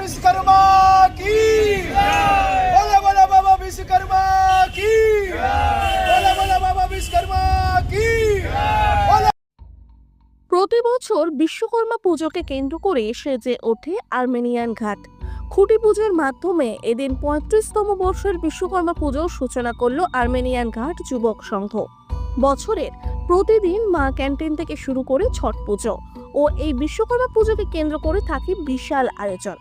विश्वकर्मा की बोला बोला बाबा विश्वकर्मा की बोला बोला बाबा विश्वकर्मा की बोला প্রতি বছর বিশ্বকর্মা পুজোকে কেন্দ্র করে সেজে ওঠে আর্মেনিয়ান ঘাট খুঁটি পুজোর মাধ্যমে এদিন পঁয়ত্রিশতম বর্ষের বিশ্বকর্মা পুজোর সূচনা করলো আর্মেনিয়ান ঘাট যুবক সংঘ বছরের প্রতিদিন মা ক্যান্টিন থেকে শুরু করে ছট পুজো ও এই বিশ্বকর্মা পুজোকে কেন্দ্র করে থাকে বিশাল আয়োজন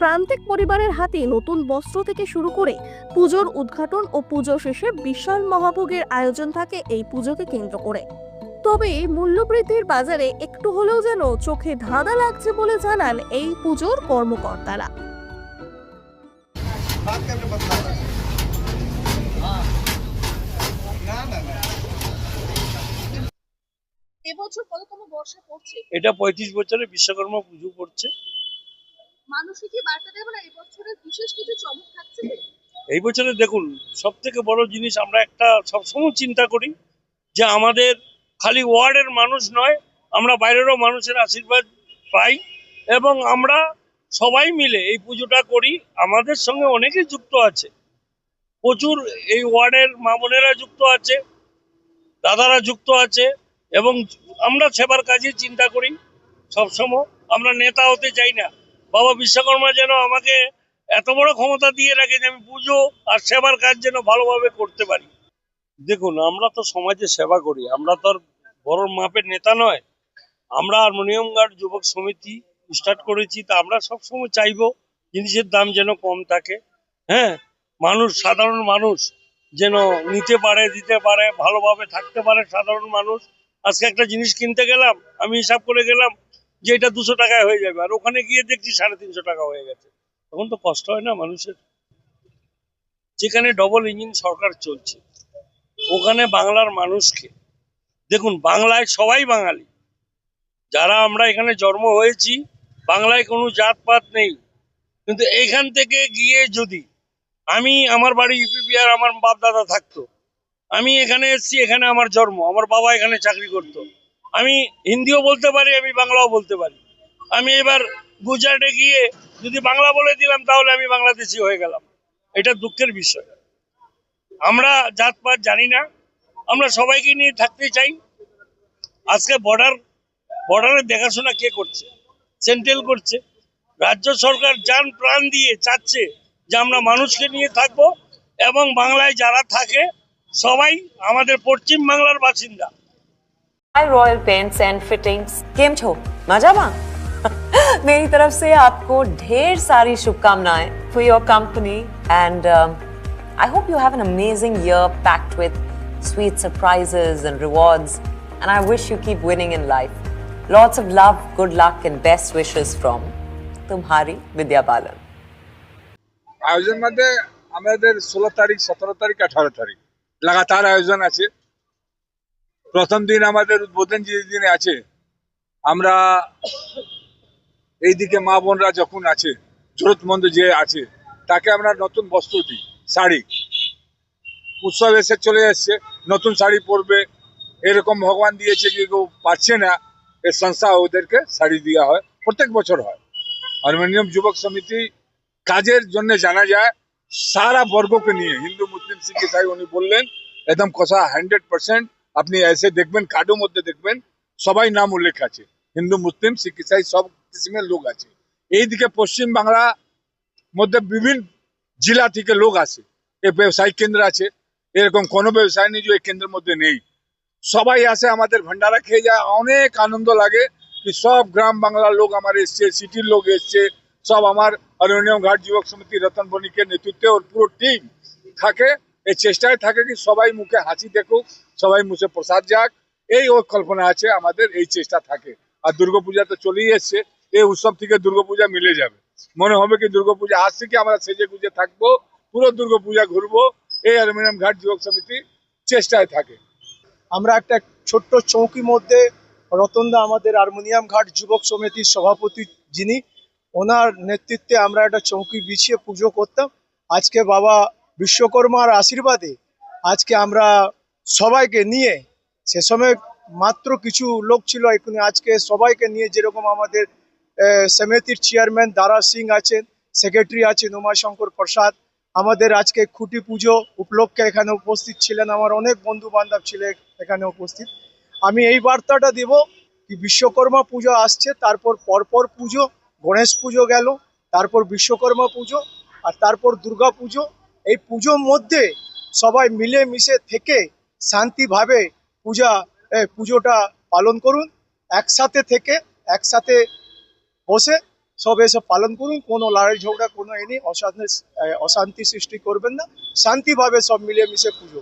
প্রান্তিক পরিবারের হাতে নতুন বস্ত্র থেকে শুরু করে পুজোর উদ্ঘাটন ও পুজো শেষে বিশাল মহাভোগের আয়োজন থাকে এই পুজোকে কেন্দ্র করে। তবে মূল্যবৃদ্ধির বাজারে একটু হলেও যেন চোখে ধাঁধা লাগছে বলে জানান এই পুজোর কর্মকর্তারা। এটা পঁয়ত্রিশ বছরে বিশ্বকর্মা পুজো পড়ছে। এই থাকছে? এই বছরে দেখুন সব থেকে বড় জিনিস আমরা একটা সবসময় চিন্তা করি যে আমাদের খালি ওয়ার্ডের মানুষ নয়, আমরা বাইরেরও মানুষের আশীর্বাদ পাই এবং আমরা সবাই মিলে এই পুজোটা করি। আমাদের সঙ্গে অনেকে যুক্ত আছে। প্রচুর এই ওয়ার্ডের মা বোনেরা যুক্ত আছে, দাদারা যুক্ত আছে এবং আমরা সেবার কাজে চিন্তা করি সবসময়। আমরা নেতা হতে চাই না। বাবা বিশ্বকর্মা যেন আমাকে এত বড় ক্ষমতা দিয়ে রাখে যে আমি পুজো আর সেবার কাজ যেন ভালোভাবে করতে পারি। দেখুন, আমরা তো সমাজে সেবা করি, আমরা তো আর বড় মাপের নেতা নয়। আমরা হারমোনিয়াম গার্ড যুবক সমিতি স্টার্ট করেছি, তা আমরা সবসময় চাইব জিনিসের দাম যেন কম থাকে। হ্যাঁ মানুষ, সাধারণ মানুষ যেন নিতে পারে, দিতে পারে, ভালোভাবে থাকতে পারে, সাধারণ মানুষ। আজকে একটা জিনিস কিনতে গেলাম, আমি হিসাব করে গেলাম যে এটা দুশো টাকায় হয়ে যাবে। আর ওখানে গিয়ে দেখছি সাড়ে তিনশো টাকা হয়ে গেছে। তখন তো কষ্ট হয় না মানুষের? যেখানে ডবল ইঞ্জিন সরকার চলছে, ওখানে বাংলার মানুষকে, দেখুন, বাংলায় সবাই বাঙালি। যারা আমরা এখানে জন্ম হয়েছি, বাংলায় কোনো জাতপাত নেই। কিন্তু এখান থেকে গিয়ে যদি আমি আমার বাড়ি ইউপি বিহার আমার বাপ দাদা থাকতো, আমি এখানে এসেছি, এখানে আমার জন্ম, আমার বাবা এখানে চাকরি করতো। আমি হিন্দিও বলতে পারি, আমি বাংলাও বলতে পারি। আমি এবার গুজরাটে গিয়ে যদি বাংলা বলে দিলাম, তাহলে আমি বাংলাদেশি হয়ে গেলাম। এটা দুঃখের বিষয়। আমরা জাতপাত জানি না। আমরা সবাইকে নিয়ে থাকতে চাই। আজকে বর্ডার বর্ডারের দেখাশোনা কে করছে? সেন্ট্রাল করছে। রাজ্য সরকার যান প্রাণ দিয়ে চাচ্ছে যে আমরা মানুষকে নিয়ে থাকব এবং বাংলায় যারা থাকে, সবাই আমাদের পশ্চিম বাংলার বাসিন্দা। hi Royal Paints and Fittings केम छो मजामा मेरी तरफ से आपको ढेर सारी शुभकामनाएं for your company and I hope you have an amazing year packed with sweet surprises and rewards and I wish you keep winning in life lots of love good luck and best wishes from तुम्हारी विद्या बालन আয়োজন মধ্যে আমাদের ষোলো তারিখ সতেরো তারিখ আঠারো তারিখ লাগাতার আয়োজন আছে প্রথম দিন আমাদের উদ্বোধন যে দিনে আছে, আমরা এইদিকে মা বোনরা যখন আছে জরুরতমন্দ যে আছে, তাকে আমরা নতুন বস্ত্র দিই, শাড়ি। উৎসব এসে চলে এসছে, নতুন শাড়ি পরবে। এরকম ভগবান দিয়েছে যে কেউ পাচ্ছে না এই সংস্থা ওদেরকে শাড়ি দেওয়া হয়, প্রত্যেক বছর হয়। হারমোনিয়াম যুবক সমিতি কাজের জন্য জানা যায়, সারা বর্গকে নিয়ে, হিন্দু, মুসলিম, শিখ, ইসাই উনি বললেন, একদম কথা হান্ড্রেড পার্সেন্ট আপনি এসে দেখবেন, কার্ডের মধ্যে দেখবেন, সবাই নাম উল্লেখ আছে। হিন্দু, মুসলিম, শিখ, ইসাই, সব কিসিমের লোক আছে। এইদিকে পশ্চিম বাংলা মধ্যে বিভিন্ন জেলা থেকে লোক আসে। এই ব্যবসায়িক কেন্দ্র আছে। এরকম কোনো ব্যবসায় নেই যে এই কেন্দ্রের মধ্যে নেই। সবাই আসে, আমাদের ভান্ডারা খেয়ে যায়, অনেক আনন্দ লাগে কি সব গ্রাম বাংলার লোক আমার এসছে, সিটির লোক এসছে, সব আমার হারমোনিয়াম ঘাট যুবক সমিতি, রতন বণিকের নেতৃত্বে ওর পুরো টিম থাকে। এই চেষ্টায় থাকে কি সবাই মুখে হাসি দেখুক, সবাই মুখে প্রসাদ যাক, এই ওর কল্পনা আছে আমাদের, এই চেষ্টা থাকে। আর দুর্গাপূজা তো চলেই এসছে, এই উৎসব থেকে দুর্গাপূজা মিলে যাবে। মনে হবে কি দুর্গাপূজা, আজ থেকে আমরা সেজে গুজে থাকব, পুরো দুর্গাপূজা ঘুরবো, এই অ্যালুমিনিয়াম ঘাট যুবক সমিতি চেষ্টায় থাকে। আমরা একটা ছোট্ট চৌকি মধ্যে রতনদা আমাদের হারমোনিয়াম ঘাট যুবক সমিতির সভাপতি যিনি, ওনার নেতৃত্বে আমরা একটা চৌকি বিছিয়ে পুজো করতাম। আজকে বাবা বিশ্বকর্মার আশীর্বাদে আজকে আমরা সবাইকে নিয়ে, সে সময় মাত্র কিছু লোক ছিল এখানে আজকে সবাইকে নিয়ে যেরকম আমাদের সমিতির চেয়ারম্যান দারা সিং আছেন, সেক্রেটারি আছেন উমাশঙ্কর প্রসাদ, আমাদের আজকে খুঁটি পুজো উপলক্ষে এখানে উপস্থিত ছিলেন আমার অনেক বন্ধু বান্ধব ছিলেন এখানে উপস্থিত। আমি এই বার্তাটা দেব কি বিশ্বকর্মা পুজো আসছে, তারপর পরপর পুজো, গণেশ পুজো গেল, তারপর বিশ্বকর্মা পুজো, আর তারপর দুর্গা পুজো এই পুজোর মধ্যে সবাই মিলে মিশে থেকে শান্তিভাবে পূজা পুজোটা পালন করুন। একসাথে থেকে, একসাথে বসে সব এসব পালন করুন। কোনো লড়াই ঝগড়া, কোনো এ নেই। অশান্তি অশান্তি সৃষ্টি করবেন না। শান্তিভাবে সব মিলে মিশে পুজো